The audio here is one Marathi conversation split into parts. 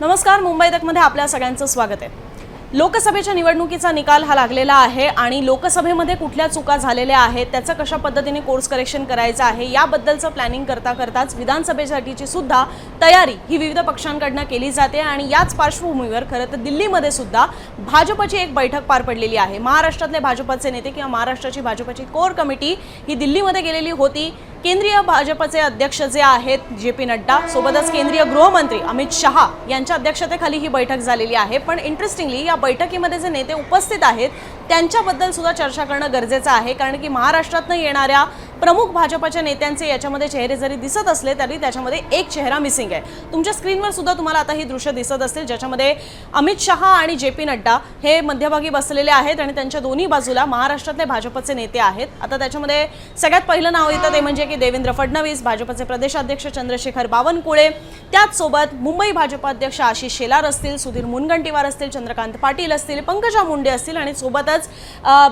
नमस्कार मुंबई तकमध्ये आपल्या सगळ्यांचं स्वागत आहे. लोकसभेच्या निवडणुकीचा निकाल हा लागलेला आहे आणि लोकसभेमध्ये कुठल्या चुका झालेल्या आहेत त्याचं कशा पद्धतीने कोर्स करेक्शन करायचं आहे याबद्दलचं प्लॅनिंग करता करताच विधानसभेसाठीची सुद्धा तयारी ही विविध पक्षांकडनं केली जाते आणि याच पार्श्वभूमीवर खरं तर दिल्लीमध्ये सुद्धा भाजपची एक बैठक पार पडलेली आहे. महाराष्ट्रातले भाजपचे नेते किंवा महाराष्ट्राची भाजपची कोर कमिटी ही दिल्लीमध्ये गेलेली होती. केंद्रीय भाजपचे अध्यक्ष जे आहेत जे पी नड्डा सोबतच केंद्रीय गृहमंत्री अमित शहा यांच्या अध्यक्षतेखाली ही बैठक झालेली आहे. पण इंटरेस्टिंगली या बैठकीमध्ये जे नेते उपस्थित आहेत त्यांच्याबद्दल सुद्धा चर्चा करणं गरजेचं आहे. कारण की महाराष्ट्रातनं येणाऱ्या प्रमुख भाजपाच्या नेत्यांचे याच्यामध्ये चेहरे जरी दिसत असले तरी त्याच्यामध्ये एक चेहरा मिसिंग आहे. तुमच्या स्क्रीनवर सुद्धा तुम्हाला आता ही दृश्य दिसत असतील ज्याच्यामध्ये अमित शहा आणि जे पी नड्डा हे मध्यभागी बसलेले आहेत आणि त्यांच्या दोन्ही बाजूला महाराष्ट्रातले भाजपचे नेते आहेत. आता त्याच्यामध्ये सगळ्यात पहिलं नाव येतं ते म्हणजे की देवेंद्र फडणवीस भाजपचे प्रदेशाध्यक्ष चंद्रशेखर बावनकुळे. त्याचसोबत मुंबई भाजपाध्यक्ष आशिष शेलार असतील सुधीर मुनगंटीवार असतील चंद्रकांत पाटील असतील पंकजा मुंडे असतील आणि सोबतच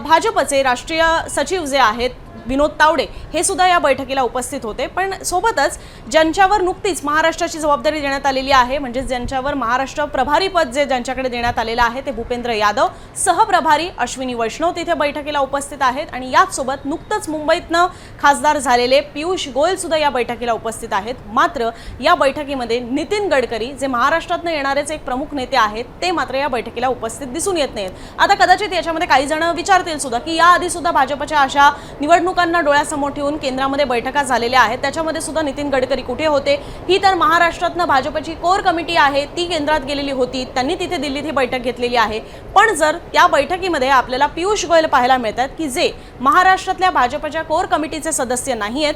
भाजपचे राष्ट्रीय सचिव जे आहेत विनोद तावडे हे सुद्धा या बैठकीला उपस्थित होते. पण सोबतच ज्यांच्यावर नुकतीच महाराष्ट्राची जबाबदारी देण्यात आलेली आहे म्हणजे ज्यांच्यावर महाराष्ट्र प्रभारी पद जे ज्यांच्याकडे देण्यात आलेलं आहे ते भूपेंद्र यादव सहप्रभारी अश्विनी वैष्णव तिथे बैठकीला उपस्थित आहेत आणि याचसोबत नुकतंच मुंबईतनं खासदार झालेले पियुष गोयल सुद्धा या बैठकीला उपस्थित आहेत. मात्र या बैठकीमध्ये नितीन गडकरी जे महाराष्ट्रातनं येणारेच एक प्रमुख नेते आहेत ते मात्र या बैठकीला उपस्थित दिसून येत नाहीत. आता कदाचित याच्यामध्ये काही जण विचारतील सुद्धा की याआधी सुद्धा भाजपच्या अशा निवडणुकांना डोळ्यासमोर ठेवून केंद्रामध्ये बैठका झालेल्या आहेत. त्याच्यामध्ये सुद्धा नितीन गडकरी कुठे होते? ही तर महाराष्ट्रातनं भाजपची कोर कमिटी आहे. ती केंद्रात गेलेली होती. त्यांनी तिथे दिल्लीत ही बैठक घेतलेली आहे. पण जर त्या बैठकीमध्ये आपल्याला पियुष गोयल पाहायला मिळतात की जे महाराष्ट्रातल्या भाजपच्या कोर कमिटीचे सदस्य नाही आहेत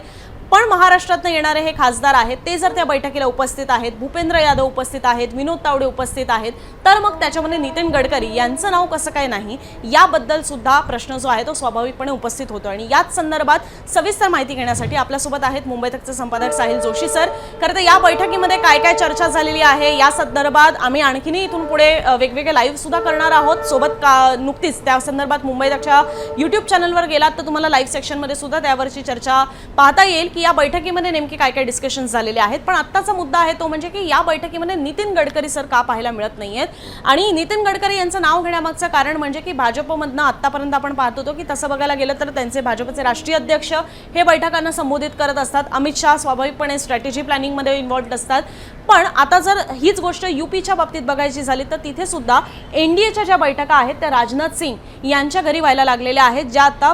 पण महाराष्ट्रातनं येणारे हे खासदार आहेत ते जर त्या बैठकीला उपस्थित आहेत भूपेंद्र यादव उपस्थित आहेत विनोद तावडे उपस्थित आहेत तर मग त्याच्यामध्ये नितीन गडकरी यांचं नाव कसं काय नाही याबद्दल सुद्धा प्रश्न जो आहे तो स्वाभाविकपणे उपस्थित होतो. आणि याच संदर्भात सविस्तर माहिती घेण्यासाठी आपल्यासोबत आहेत मुंबई तकचे संपादक साहिल जोशी सर. खरं तर या बैठकीमध्ये काय काय चर्चा झालेली आहे या संदर्भात आम्ही आणखीनही इथून पुढे वेगवेगळे लाईव्ह सुद्धा करणार आहोत. सोबत का नुकतीच त्या संदर्भात मुंबई तकच्या युट्यूब चॅनलवर गेलात तर तुम्हाला लाईव्ह सेक्शनमध्ये सुद्धा त्यावरची चर्चा पाहता येईल की या बैठकीमध्ये नेमके काय काय डिस्कशन झालेले आहेत? पण आत्ताचा मुद्दा आहे तो म्हणजे की या बैठकीमध्ये नितीन गडकरी सर का पाहायला मिळत नाहीयेत? आणि नितीन गडकरी यांचं नाव घेण्यामागचं कारण म्हणजे की भाजपमधनं आत्तापर्यंत आपण पाहत होतो की तसं बघायला गेलं तर त्यांचे भाजपचे राष्ट्रीय अध्यक्ष हे बैठकांना संबोधित करत असतात. अमित शहा स्वाभाविकपणे स्ट्रॅटेजी प्लॅनिंगमध्ये इन्व्हॉल्ड असतात. पण आता जर हीच गोष्ट युपीच्या बाबतीत बघायची झाली तर तिथे सुद्धा एनडीएच्या ज्या बैठका आहेत त्या राजनाथ सिंग यांच्या घरी व्हायला लागलेल्या आहेत. ज्या आता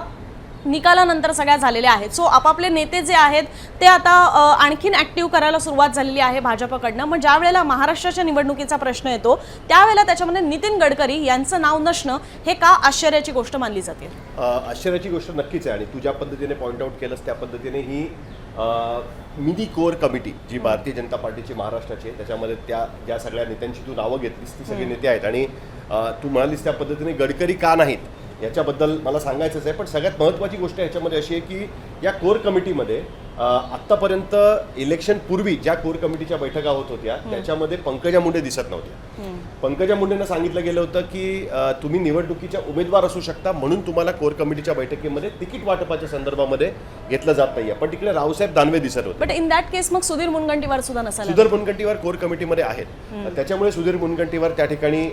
निकालानंतर सगळ्या झालेल्या आहेत. सो आपापले नेते जे आहेत ते आता आणखीन ॲक्टिव्ह करायला सुरुवात झालेली आहे भाजपकडनं. मग ज्या वेळेला महाराष्ट्राच्या निवडणुकीचा प्रश्न येतो त्यावेळेला त्याच्यामध्ये नितीन गडकरी यांचं नाव नसणं हे का आश्चर्याची गोष्ट मानली जाते? आश्चर्याची गोष्ट नक्कीच आहे आणि तू ज्या पद्धतीने पॉईंट आउट केलंस त्या पद्धतीने ही मिनी कोर कमिटी जी भारतीय जनता पार्टीची महाराष्ट्राची आहे त्याच्यामध्ये त्या ज्या सगळ्या नेत्यांची तू नावं घेतलीस ती सगळी नेते आहेत. आणि तू म्हणालीस त्या पद्धतीने गडकरी का नाहीत? याच्याबद्दल मला सांगायचंच आहे. पण सगळ्यात महत्त्वाची गोष्ट याच्यामध्ये अशी आहे की या कोर कमिटीमध्ये आत्तापर्यंत इलेक्शन पूर्वी ज्या कोर कमिटीच्या बैठका होत होत्या त्याच्यामध्ये पंकजा मुंडे दिसत नव्हत्या पंकजा मुंडेंना सांगितलं गेलं होतं की तुम्ही निवडणुकीच्या उमेदवार असू शकता म्हणून तुम्हाला कोर कमिटीच्या बैठकीमध्ये तिकीट वाटपाच्या संदर्भामध्ये घेतलं जात नाहीये. पण तिकडे रावसाहेब दानवे दिसत होते. बट इन दॅट केस मग सुधीर मुनगंटीवार सुद्धा नसायला सुधीर मुनगंटीवार कोर कमिटीमध्ये आहेत. त्याच्यामुळे सुधीर मुनगंटीवार त्या ठिकाणी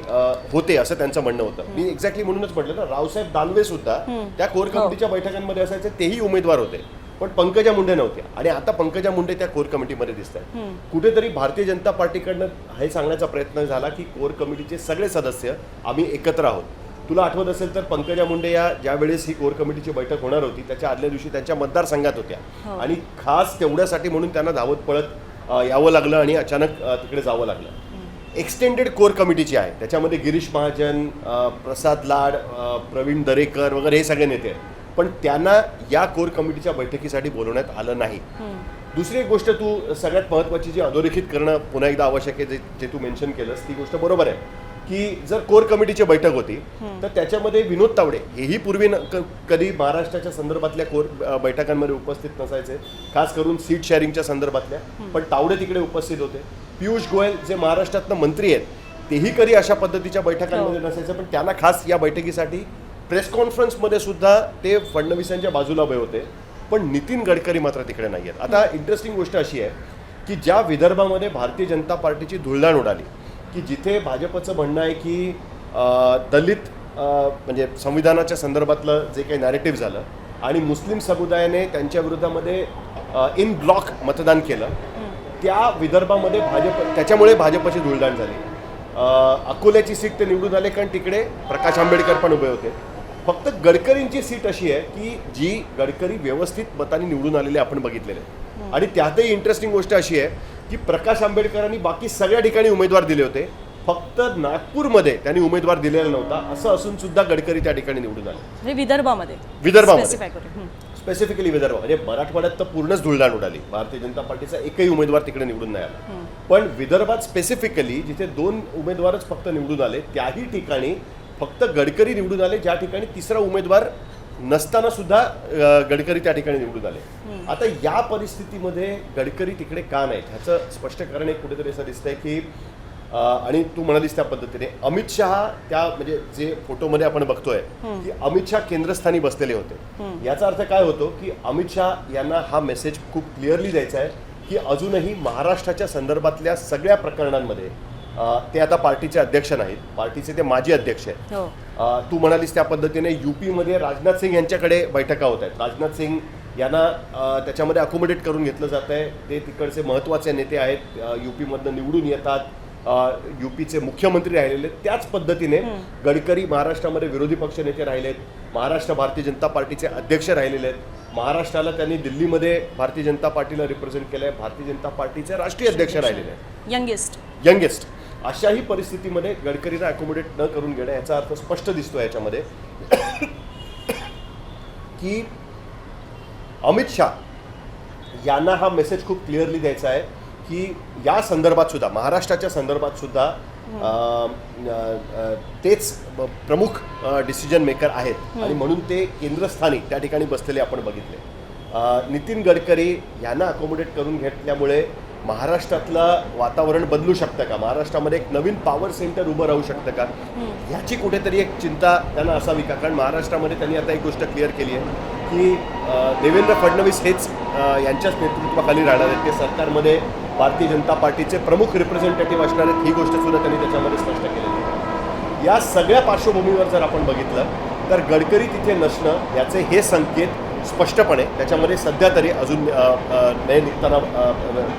होते असं त्यांचं म्हणणं होतं. मी एक्झॅक्टली म्हणूनच म्हटलं ना रावसाहेब दानवे सुद्धा त्या कोर कमिटीच्या बैठकांमध्ये असायचे तेही उमेदवार होते. पण पंकजा मुंडे नव्हत्या आणि आता पंकजा मुंडे त्या कोर कमिटीमध्ये दिसत आहेत कुठेतरी भारतीय जनता पार्टीकडनं हे सांगण्याचा प्रयत्न झाला की कोर कमिटीचे सगळे सदस्य आम्ही एकत्र आहोत. तुला आठवत असेल तर पंकजा मुंडे या ज्या वेळेस ही कोर कमिटीची बैठक होणार होती त्याच्या आदल्या दिवशी त्यांच्या मतदारसंघात होत्या. आणि खास तेवढ्यासाठी म्हणून त्यांना धावत पळत यावं लागलं आणि अचानक तिकडे जावं लागलं. एक्सटेंडेड कोर कमिटीची आहे. त्याच्यामध्ये गिरीश महाजन प्रसाद लाड प्रवीण दरेकर वगैरे हे सगळे नेते आहेत. पण त्यांना या कोर कमिटीच्या बैठकीसाठी बोलवण्यात आलं नाही. दुसरी एक गोष्ट तू सगळ्यात महत्त्वाची जी अधोरेखित करणं पुन्हा एकदा आवश्यक आहे जे जे तू मेन्शन केलंस ती गोष्ट बरोबर आहे. की जर कोर कमिटीची बैठक होती तर त्याच्यामध्ये विनोद तावडे हेही पूर्वी कधी महाराष्ट्राच्या संदर्भातल्या कोर बैठकांमध्ये उपस्थित नसायचे खास करून सीट शेअरिंगच्या संदर्भातल्या. पण तावडे तिकडे उपस्थित होते. पियुष गोयल जे महाराष्ट्रातनं मंत्री आहेत तेही कधी अशा पद्धतीच्या बैठकांमध्ये नसायचे पण त्यांना खास या बैठकीसाठी प्रेस कॉन्फरन्समध्ये सुद्धा ते फडणवीसांच्या बाजूला उभे होते. पण नितीन गडकरी मात्र तिकडे नाही आहेत. आता इंटरेस्टिंग गोष्ट अशी आहे की ज्या विदर्भामध्ये भारतीय जनता पार्टीची धुळदाण उडाली की जिथे भाजपचं म्हणणं आहे की दलित म्हणजे संविधानाच्या संदर्भातलं जे काही नॅरेटिव्ह झालं आणि मुस्लिम समुदायाने त्यांच्या विरोधामध्ये इन ब्लॉक मतदान केलं त्या विदर्भामध्ये भाजप त्याच्यामुळे भाजपची धुळदाण झाली. अकोल्याची सीट ते निवडून आले कारण तिकडे प्रकाश आंबेडकर पण उभे होते. फक्त गडकरींची सीट अशी आहे की जी गडकरी व्यवस्थित मताने निवडून आलेले आपण बघितलेले. आणि त्यातही इंटरेस्टिंग गोष्ट अशी आहे की प्रकाश आंबेडकरांनी बाकी सगळ्या ठिकाणी उमेदवार दिले होते. फक्त नागपूरमध्ये त्यांनी उमेदवार दिलेला नव्हता. असं असून सुद्धा गडकरी त्या ठिकाणी निवडून आले. म्हणजे विदर्भामध्ये. विदर्भामध्ये. स्पेसिफिकली विदर्भ म्हणजे मराठवाड्यात तर पूर्णच धुळदाण उडाली. भारतीय जनता पार्टीचा एकही उमेदवार तिकडे निवडून नाही आला. पण विदर्भात स्पेसिफिकली जिथे दोन उमेदवारच फक्त निवडून आले त्याही ठिकाणी फक्त गडकरी निवडून आले ज्या ठिकाणी तिसरा उमेदवार नसताना सुद्धा गडकरी त्या ठिकाणी निवडून आले. आता या परिस्थितीमध्ये गडकरी तिकडे का नाहीत? ह्याचं स्पष्टीकरण एक कुठेतरी असं दिसतंय की आणि तू म्हणालीस त्या पद्धतीने अमित शहा त्या म्हणजे जे फोटोमध्ये आपण बघतोय की अमित शहा केंद्रस्थानी बसलेले होते. याचा अर्थ काय होतो की अमित शहा यांना हा मेसेज खूप क्लिअरली द्यायचा आहे की अजूनही महाराष्ट्राच्या संदर्भातल्या सगळ्या प्रकरणांमध्ये ते आता पार्टीचे अध्यक्ष नाहीत. पार्टीचे ते माजी अध्यक्ष आहेत. हो. तू म्हणालीस त्या पद्धतीने युपीमध्ये राजनाथ सिंग यांच्याकडे बैठका होत आहेत. राजनाथ सिंग यांना त्याच्यामध्ये अकोमोडेट करून घेतलं जात आहे. ते तिकडचे महत्त्वाचे नेते आहेत. युपीमधनं निवडून येतात. युपीचे मुख्यमंत्री राहिलेले आहेत. त्याच पद्धतीने गडकरी महाराष्ट्रामध्ये विरोधी पक्ष नेते राहिलेत महाराष्ट्र भारतीय जनता पार्टीचे अध्यक्ष राहिलेले आहेत. महाराष्ट्राला त्यांनी दिल्लीमध्ये भारतीय जनता पार्टीला रिप्रेझेंट केलं आहे भारतीय जनता पार्टीचे राष्ट्रीय अध्यक्ष राहिलेले आहेत. यंगेस्ट यंगेस्ट अशाही परिस्थितीमध्ये गडकरींना अकोमोडेट न करून घेणं याचा अर्थ स्पष्ट दिसतो याच्यामध्ये. की अमित शाह यांना हा मेसेज खूप क्लिअरली द्यायचा आहे की या संदर्भात सुद्धा महाराष्ट्राच्या संदर्भात सुद्धा तेच प्रमुख डिसिजन मेकर आहेत. आणि म्हणून ते केंद्रस्थानी त्या ठिकाणी बसलेले आपण बघितले. नितीन गडकरी यांना अकोमोडेट करून घेतल्यामुळे महाराष्ट्रातलं वातावरण बदलू शकतं का? महाराष्ट्रामध्ये एक नवीन पॉवर सेंटर उभं राहू शकतं का? ह्याची कुठेतरी एक चिंता त्यांना असावी का? कारण महाराष्ट्रामध्ये त्यांनी आता एक गोष्ट क्लिअर केली आहे की देवेंद्र फडणवीस हेच यांच्याच नेतृत्वाखाली राहणार आहेत. ते सरकारमध्ये भारतीय जनता पार्टीचे प्रमुख रिप्रेझेंटेटिव्ह असणार आहेत. ही गोष्ट सुद्धा त्यांनी त्याच्यामध्ये स्पष्ट केलेली आहे. या सगळ्या पार्श्वभूमीवर जर आपण बघितलं तर गडकरी तिथे नसणं याचे हे संकेत स्पष्टपणे त्याच्यामध्ये सध्या तरी अजून नये निघताना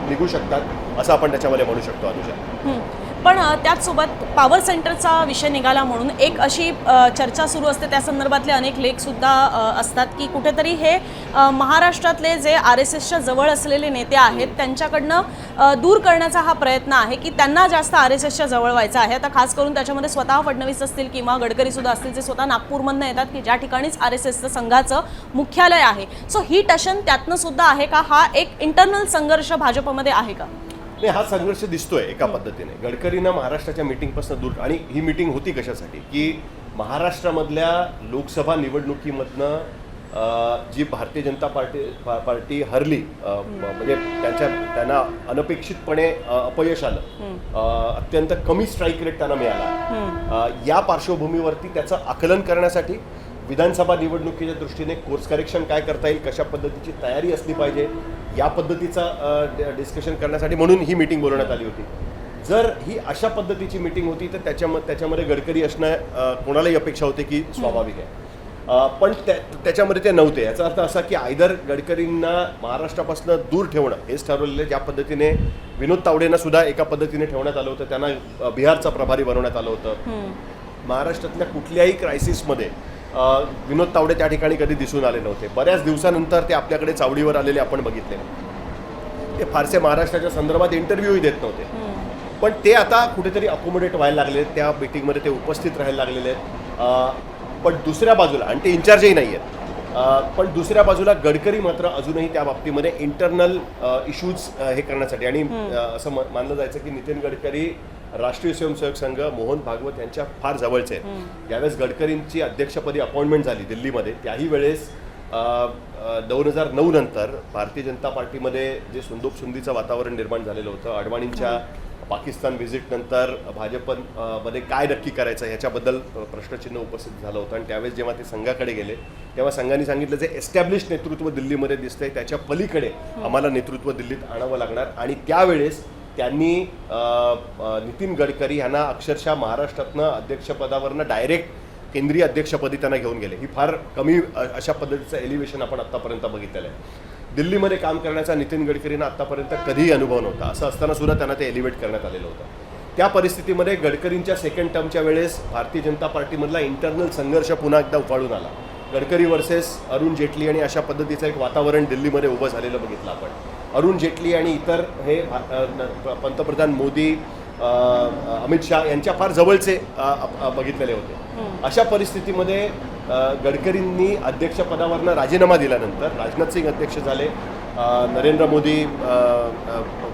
निघू शकतात असं आपण त्याच्यामध्ये म्हणू शकतो अनुजा. पण त्याचसोबत पॉवर सेंटरचा विषय निघाला म्हणून एक अशी चर्चा सुरू असते. त्या संदर्भातले अनेक लेखसुद्धा असतात की कुठेतरी हे महाराष्ट्रातले जे आर एस एसच्या जवळ असलेले नेते आहेत त्यांच्याकडनं दूर करण्याचा हा प्रयत्न आहे की त्यांना जास्त आर एस एसच्या जवळ व्हायचं आहे. आता खास करून त्याच्यामध्ये स्वतः फडणवीस असतील किंवा गडकरीसुद्धा असतील जे स्वतः नागपूरमधनं येतात की ज्या ठिकाणीच आर एस एसचं संघाचं मुख्यालय आहे. सो ही टशन त्यातनं सुद्धा आहे का? हा एक इंटरनल संघर्ष भाजपमध्ये आहे का? नाही हा संघर्ष दिसतोय एका पद्धतीने. गडकरींना महाराष्ट्राच्या मिटिंगपासून दूर आणि ही मिटिंग होती कशासाठी? की महाराष्ट्रामधल्या लोकसभा निवडणुकीमधनं जी भारतीय जनता पार्टी पा- पार्टी हरली म्हणजे त्यांच्या त्यांना अनपेक्षितपणे अपयश आलं. अत्यंत कमी स्ट्राईक रेट त्यांना मिळाला. या पार्श्वभूमीवरती त्याचं आकलन करण्यासाठी विधानसभा निवडणुकीच्या दृष्टीने कोर्स करेक्शन काय करता येईल कशा पद्धतीची तयारी असली पाहिजे या पद्धतीचा डिस्कशन करण्यासाठी म्हणून ही मीटिंग बोलवण्यात आली होती. जर ही अशा पद्धतीची मीटिंग होती तर त्याच्याम त्याच्यामध्ये गडकरी असणं कोणालाही अपेक्षा होते की स्वाभाविक आहे. पण त्या त्याच्यामध्ये ते नव्हते. याचा अर्थ असा की आयदर गडकरींना महाराष्ट्रापासून दूर ठेवणं हेच ठरवलेलं. ज्या पद्धतीने विनोद तावडेंना सुद्धा एका पद्धतीने ठेवण्यात आलं होतं. त्यांना बिहारचा प्रभारी बनवण्यात आलं होतं. महाराष्ट्रातल्या कुठल्याही क्रायसिसमध्ये विनोद तावडे त्या ठिकाणी कधी दिसून आले नव्हते. बऱ्याच दिवसानंतर ते आपल्याकडे चावडीवर आलेले आपण बघितले. ते फारसे महाराष्ट्राच्या संदर्भात इंटरव्ह्यूही देत नव्हते. पण ते आता कुठेतरी अकोमोडेट व्हायला लागले त्या मिटिंगमध्ये ते उपस्थित राहायला लागलेले आहेत. पण दुसऱ्या बाजूला आणि ते इन्चार्जही नाही आहेत. पण दुसऱ्या बाजूला गडकरी मात्र अजूनही त्या बाबतीमध्ये इंटरनल इश्यूज हे करण्यासाठी आणि असं मानलं जायचं की नितीन गडकरी राष्ट्रीय स्वयंसेवक संघ मोहन भागवत यांच्या फार जवळचे आहेत. यावेळेस गडकरींची अध्यक्षपदी अपॉइंटमेंट झाली दिल्लीमध्ये. त्याही वेळेस दोन हजार नऊ नंतर भारतीय जनता पार्टीमध्ये जे सुंदोप सुंदीचं वातावरण निर्माण झालेलं होतं अडवाणींच्या पाकिस्तान व्हिजिट नंतर भाजपमध्ये काय नक्की करायचं ह्याच्याबद्दल प्रश्नचिन्ह उपस्थित झालं होतं. आणि त्यावेळेस जेव्हा ते संघाकडे गेले तेव्हा संघाने सांगितलं जे एस्टॅब्लिश नेतृत्व दिल्लीमध्ये दिसतंय त्याच्या पलीकडे आम्हाला नेतृत्व दिल्लीत आणावं लागणार. आणि त्यावेळेस त्यांनी नितीन गडकरी यांना अक्षरशः महाराष्ट्रातनं अध्यक्षपदावरनं डायरेक्ट केंद्रीय अध्यक्षपदी त्यांना घेऊन गेले. ही फार कमी अशा पद्धतीचं एलिव्हेशन आपण आत्तापर्यंत बघितलेलं आहे. दिल्लीमध्ये काम करण्याचा नितीन गडकरींना आत्तापर्यंत कधीही अनुभव नव्हता. असं असताना सुद्धा त्यांना ते एलिव्हेट करण्यात आलेलं होतं. त्या परिस्थितीमध्ये गडकरींच्या सेकंड टर्मच्या वेळेस भारतीय जनता पार्टीमधला इंटरनल संघर्ष पुन्हा एकदा उफाळून आला. गडकरी वर्सेस अरुण जेटली आणि अशा पद्धतीचं एक वातावरण दिल्लीमध्ये उभं झालेलं बघितलं आपण. अरुण जेटली आणि इतर हे पंतप्रधान मोदी अमित शहा यांच्या फार जवळचे बघितलेले होते. अशा परिस्थितीमध्ये गडकरींनी अध्यक्षपदावरनं राजीनामा दिल्यानंतर राजनाथ सिंग अध्यक्ष झाले नरेंद्र मोदी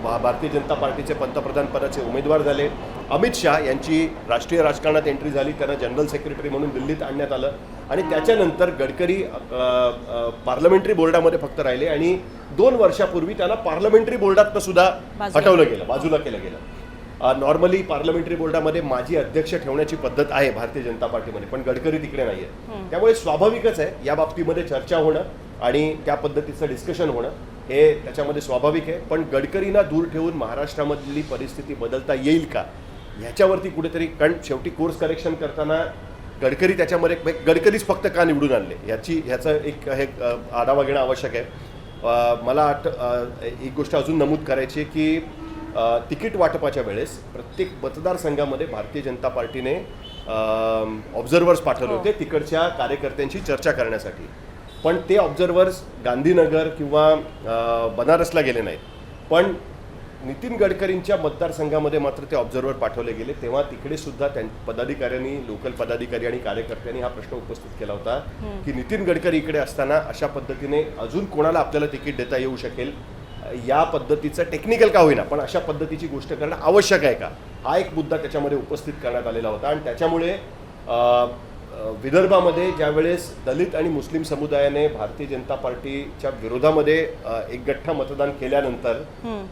भारतीय जनता पार्टीचे पंतप्रधान पदाचे उमेदवार झाले. अमित शहा यांची राष्ट्रीय राजकारणात एंट्री झाली. त्यांना जनरल सेक्रेटरी म्हणून दिल्लीत आणण्यात आलं. आणि त्याच्यानंतर गडकरी पार्लमेंटरी बोर्डामध्ये फक्त राहिले आणि दोन वर्षापूर्वी त्यांना पार्लमेंटरी बोर्डातनं सुद्धा. हटवलं गेलं बाजूला केलं गेलं. नॉर्मली पार्लमेंटरी बोर्डामध्ये माजी अध्यक्ष ठेवण्याची पद्धत आहे भारतीय जनता पार्टीमध्ये पण गडकरी तिकडे नाही त्यामुळे स्वाभाविकच आहे या बाबतीमध्ये चर्चा होणं आणि त्या पद्धतीचं डिस्कशन होणं. हे त्याच्यामध्ये स्वाभाविक आहे. पण गडकरींना दूर ठेवून महाराष्ट्रामधली परिस्थिती बदलता येईल का? ह्याच्यावरती कुठेतरी कारण शेवटी कोर्स करेक्शन करताना गडकरी त्याच्यामध्ये एक- गडकरीच फक्त का निवडून आणले? याची ह्याचं एक हे आढावा घेणं आवश्यक आहे. मला आठ एक गोष्ट अजून नमूद करायची आहे की तिकीट वाटपाच्या वेळेस प्रत्येक मतदारसंघामध्ये भारतीय जनता पार्टीने ऑब्झर्वर्स पाठवले होते तिकडच्या कार्यकर्त्यांशी चर्चा करण्यासाठी. पण ते ऑब्झर्वर्स गांधीनगर किंवा बनारसला गेले नाहीत. पण नितीन गडकरींच्या मतदारसंघामध्ये मात्र ते ऑब्झर्वर पाठवले गेले. तेव्हा तिकडे सुद्धा त्यां पदाधिकाऱ्यांनी लोकल पदाधिकारी आणि कार्यकर्त्यांनी हा प्रश्न उपस्थित केला होता की नितीन गडकरी इकडे असताना अशा पद्धतीने अजून कोणाला आपल्याला तिकीट देता येऊ शकेल? या पद्धतीचं टेक्निकल का होईना पण अशा पद्धतीची गोष्ट करणं आवश्यक आहे का? हा एक मुद्दा त्याच्यामध्ये उपस्थित करण्यात आलेला होता. आणि त्याच्यामुळे विदर्भामध्ये ज्यावेळेस दलित आणि मुस्लिम समुदायाने भारतीय जनता पार्टीच्या विरोधामध्ये अ, एक गठ्ठा मतदान केल्यानंतर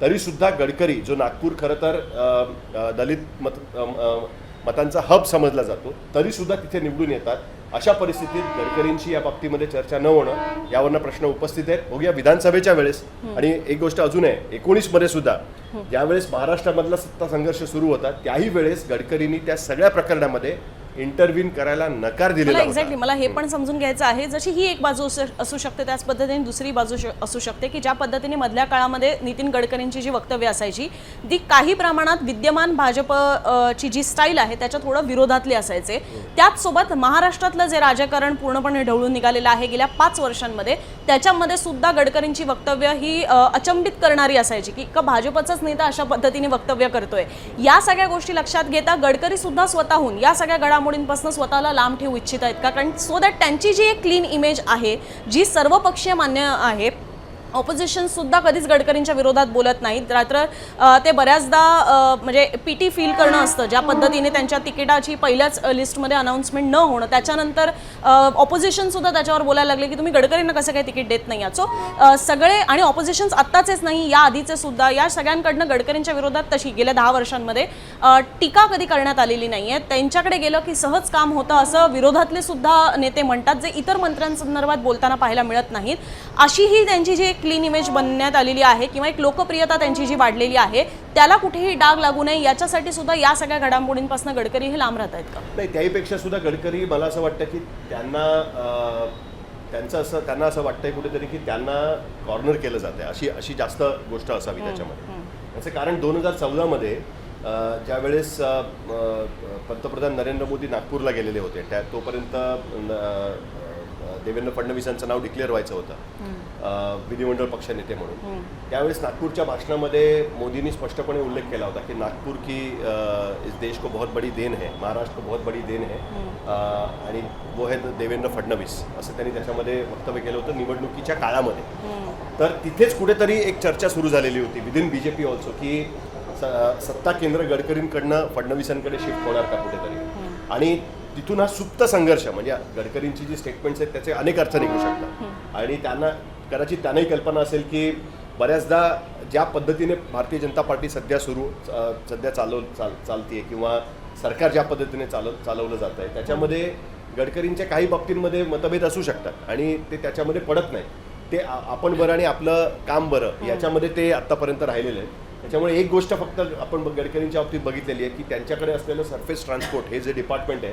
तरी सुद्धा गडकरी जो नागपूर खरं तर दलित मत मतांचा हब समजला जातो तरी सुद्धा तिथे निवडून येतात. अशा परिस्थितीत गडकरींशी या बाबतीमध्ये चर्चा न होणं यावरनं प्रश्न उपस्थित आहेत. बघूया विधानसभेच्या वेळेस. आणि एक गोष्ट अजून आहे एकोणीसमध्ये सुद्धा ज्यावेळेस महाराष्ट्रामधला सत्ता संघर्ष सुरू होता त्याही वेळेस गडकरींनी त्या सगळ्या प्रकरणामध्ये इंटरव्हीन करायला नकार दिलेला एक्झॅक्टली मला हे पण समजून घ्यायचं आहे. जशी ही एक बाजू असू- शकते त्याच पद्धतीने दुसरी बाजू असू शकते की ज्या पद्धतीने मधल्या काळामध्ये नितीन गडकरींची जी वक्तव्य असायची ती काही प्रमाणात विद्यमान भाजप अ, ची जी स्टाईल आहे त्याच्या थोडं विरोधातली असायचे. त्याच सोबत महाराष्ट्रातलं जे राजकारण पूर्णपणे ढवळून निघालेलं आहे गेल्या पाच वर्षांमध्ये त्याच्यामध्ये सुद्धा गडकरींची वक्तव्य ही अचंबित करणारी असायची की का भाजपचाच नेता अशा पद्धतीने वक्तव्य करतोय. या सगळ्या गोष्टी लक्षात घेता गडकरी सुद्धा स्वतःहून या सगळ्या घडामोडींपासून स्वतःला लांब ठेवू इच्छित आहेत. का कारण सो दॅट त्यांची जी एक क्लीन इमेज आहे जी सर्वपक्षीय मान्य आहे ऑपोजिशन सुद्धा कधीच गडकरींच्या विरोधात बोलत नाहीत. रात्र ते बऱ्याचदा म्हणजे पीटी फील करणं असतं. ज्या पद्धतीने त्यांच्या तिकिटाची पहिल्याच लिस्टमध्ये अनाऊन्समेंट न होणं त्याच्यानंतर ऑपोजिशन सुद्धा त्याच्यावर बोलायला लागले की तुम्ही गडकरींना कसं काही तिकीट देत नाही? सो सगळे आणि ऑपोजिशन्स आत्ताचेच नाही या आधीचे सुद्धा या सगळ्यांकडनं गडकरींच्या विरोधात तशी गेल्या दहा वर्षांमध्ये टीका कधी करण्यात आलेली नाही आहे त्यांच्याकडे गेलं की सहज काम होतं असं विरोधातले सुद्धा नेते म्हणतात जे इतर मंत्र्यांसंदर्भात बोलताना पाहायला मिळत नाहीत. अशी ही त्यांची जी एक क्लीन इमेज बनण्यात आलेली आहे किंवा एक लोकप्रियता त्यांची जी वाढलेली आहे त्याला कुठेही डाग लागू नये. याच्यासाठी सुद्धा या सगळ्या घडामोडींपासून गडकरी हे लांब राहत आहेत का? नाही त्याहीपेक्षा सुद्धा गडकरी मला असं वाटतं की त्यांना त्यांचं असं त्यांना असं वाटतंय कुठेतरी की त्यांना कॉर्नर केलं जातंय. अशी अशी जास्त गोष्ट असावी त्याच्यामध्ये. याचं कारण दोन हजार चौदामध्ये ज्यावेळेस पंतप्रधान नरेंद्र मोदी नागपूरला गेलेले होते त्या तोपर्यंत देवेंद्र फडणवीसांचं नाव डिक्लेअर व्हायचं होतं. विधिमंडळ पक्षनेते म्हणून. त्यावेळेस नागपूरच्या भाषणामध्ये मोदींनी स्पष्टपणे उल्लेख केला होता की नागपूर की इस देश को बहुत बड़ी देन है महाराष्ट्र को बहुत बड़ी देन है. आणि वो है देवेंद्र फडणवीस असं त्यांनी त्याच्यामध्ये वक्तव्य केलं होतं निवडणुकीच्या काळामध्ये. तर तिथेच कुठेतरी एक चर्चा सुरू झालेली होती within B J P also की सत्ता केंद्र गडकरींकडनं फडणवीसांकडे शिफ्ट होणार का कुठेतरी? आणि तिथून हा सुप्त संघर्ष म्हणजे गडकरींची जी स्टेटमेंट्स आहेत त्याचे अनेक अर्थ निघू शकतात. आणि त्यांना कदाचित त्यांनाही कल्पना असेल की बऱ्याचदा ज्या पद्धतीने भारतीय जनता पार्टी सध्या सुरू सध्या चालव चाल चालतीये किंवा सरकार ज्या पद्धतीने चालव चालवलं जात आहे त्याच्यामध्ये गडकरींच्या काही बाबतींमध्ये मतभेद असू शकतात आणि ते त्याच्यामध्ये पडत नाही. ते आपण बरं आणि आपलं काम बरं याच्यामध्ये ते आत्तापर्यंत राहिलेले आहेत. त्याच्यामुळे एक गोष्ट फक्त आपण गडकरींच्या बाबतीत बघितलेली आहे की त्यांच्याकडे असलेलं सरफेस ट्रान्सपोर्ट हे जे डिपार्टमेंट आहे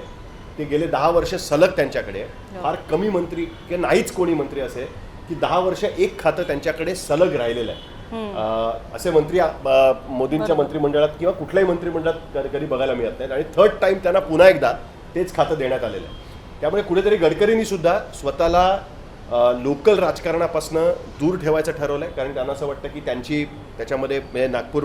ते गेले दहा वर्ष सलग त्यांच्याकडे. आहे फार कमी मंत्री किंवा नाहीच कोणी मंत्री असे की दहा वर्ष एक खातं त्यांच्याकडे सलग राहिलेलं आहे. असे मंत्री मोदींच्या मंत्रिमंडळात किंवा कुठल्याही मंत्रिमंडळात कधी- बघायला मिळत नाहीत. आणि थर्ड टाइम त्यांना पुन्हा एकदा तेच खातं देण्यात आलेलं आहे. त्यामुळे कुठेतरी गडकरींनी सुद्धा स्वतःला लोकल राजकारणापासून दूर ठेवायचं ठरवलं आहे कारण त्यांना असं वाटतं की त्यांची त्याच्यामध्ये म्हणजे नागपूर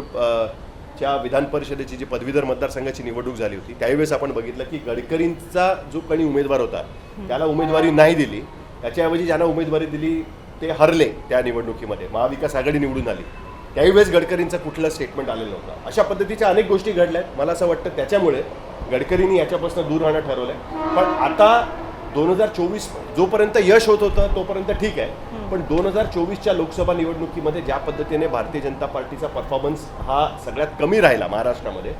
च्या विधान परिषदेची जी पदवीधर मतदारसंघाची निवडणूक झाली होती त्यावेळेस आपण बघितलं की गडकरींचा जो कोणी उमेदवार होता त्याला उमेदवारी नाही दिली. त्याच्याऐवजी ज्यांना उमेदवारी दिली ते हरले त्या निवडणुकीमध्ये. महाविकास आघाडी निवडून आली. त्यावेळेस गडकरींचं कुठलं स्टेटमेंट आलेलं नव्हतं. अशा पद्धतीच्या अनेक गोष्टी घडल्या आहेत मला असं वाटतं त्याच्यामुळे गडकरींनी याच्यापासून दूर राहणं ठरवलंय. पण आता दोन हजार चोवीस जोपर्यंत यश होत होतं तोपर्यंत ठीक आहे. पण दोन हजार चोवीसच्या लोकसभा निवडणुकीमध्ये ज्या पद्धतीने भारतीय जनता पार्टीचा परफॉर्मन्स हा सगळ्यात कमी राहिला महाराष्ट्रामध्ये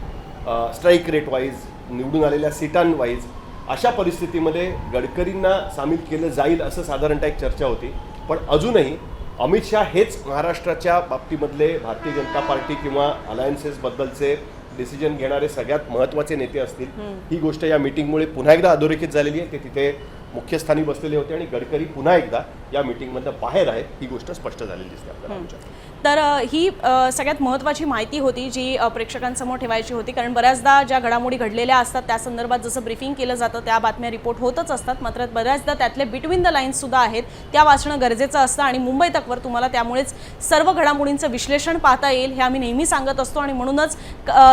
स्ट्राईक रेट वाईज निवडून आलेल्या सीटांवाईज अशा परिस्थितीमध्ये गडकरींना सामील केलं जाईल असं साधारणतः एक चर्चा होती. पण अजूनही अमित शहा हेच महाराष्ट्राच्या बाबतीमधले भारतीय जनता पार्टी किंवा अलायन्सेसबद्दलचे डिसिजन घेणारे सगळ्यात महत्त्वाचे नेते असतील. ही गोष्ट या मीटिंगमुळे पुन्हा एकदा अधोरेखित झालेली आहे. ते तिथे मुख्य स्थानी बसलेले होते आणि गडकरी पुन्हा एकदा या मीटिंगमधनं बाहेर आहेत ही गोष्ट स्पष्ट झालेली दिसते आपल्याला तर ही सगळ्यात महत्त्वाची माहिती होती जी प्रेक्षकांसमोर ठेवायची होती. कारण बऱ्याचदा ज्या घडामोडी घडलेल्या असतात त्या संदर्भात जसं ब्रीफिंग केलं जातं त्या बातम्या रिपोर्ट होतच असतात. मात्र बऱ्याचदा त्यातले बिटवीन द लाईन्स सुद्धा आहेत. त्या वाचणं गरजेचं असतं आणि मुंबई तकवर तुम्हाला त्यामुळेच सर्व घडामोडींचं विश्लेषण पाहता येईल हे आम्ही नेहमी सांगत असतो. आणि म्हणूनच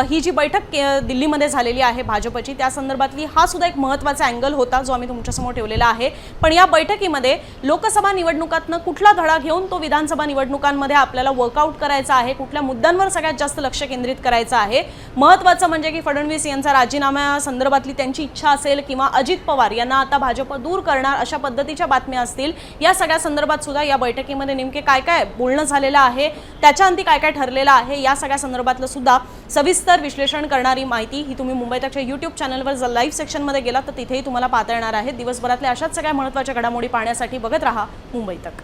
ही जी बैठक दिल्लीमध्ये झालेली आहे भाजपची त्या संदर्भातली हा सुद्धा एक महत्त्वाचा अँगल होता जो आम्ही तुमच्यासमोर ठेवलेला आहे. पण या बैठकीमध्ये लोकसभा निवडणुकातनं कुठला धडा घेऊन तो विधानसभा निवडणुकांमध्ये आपल्याला वर्कआउट करायचा आहे? कुठल्या मुद्द्यांवर सगळ्यात जास्त लक्ष केंद्रित करायचं आहे? महत्त्वाचं म्हणजे की फडणवीस यांचा राजीनाम्या संदर्भातली त्यांची इच्छा असेल किंवा अजित पवार यांना आता भाजप दूर करणार अशा पद्धतीच्या बातम्या असतील. या सगळ्या संदर्भात सुद्धा या बैठकीमध्ये नेमके काय काय बोलणं झालेलं आहे? त्याच्या अंती काय काय ठरलेलं आहे? या सगळ्या संदर्भातलं सुद्धा सविस्तर विश्लेषण करणारी माहिती ही तुम्ही मुंबई तकच्या युट्यूब चॅनलवर जर लाईव्ह सेक्शनमध्ये गेलात तर तिथेही तुम्हाला पाहता येणार आहे. दिवसभरातल्या अशाच सगळ्या महत्त्वाच्या घडामोडी पाहण्यासाठी बघत राहा. मुंबई तक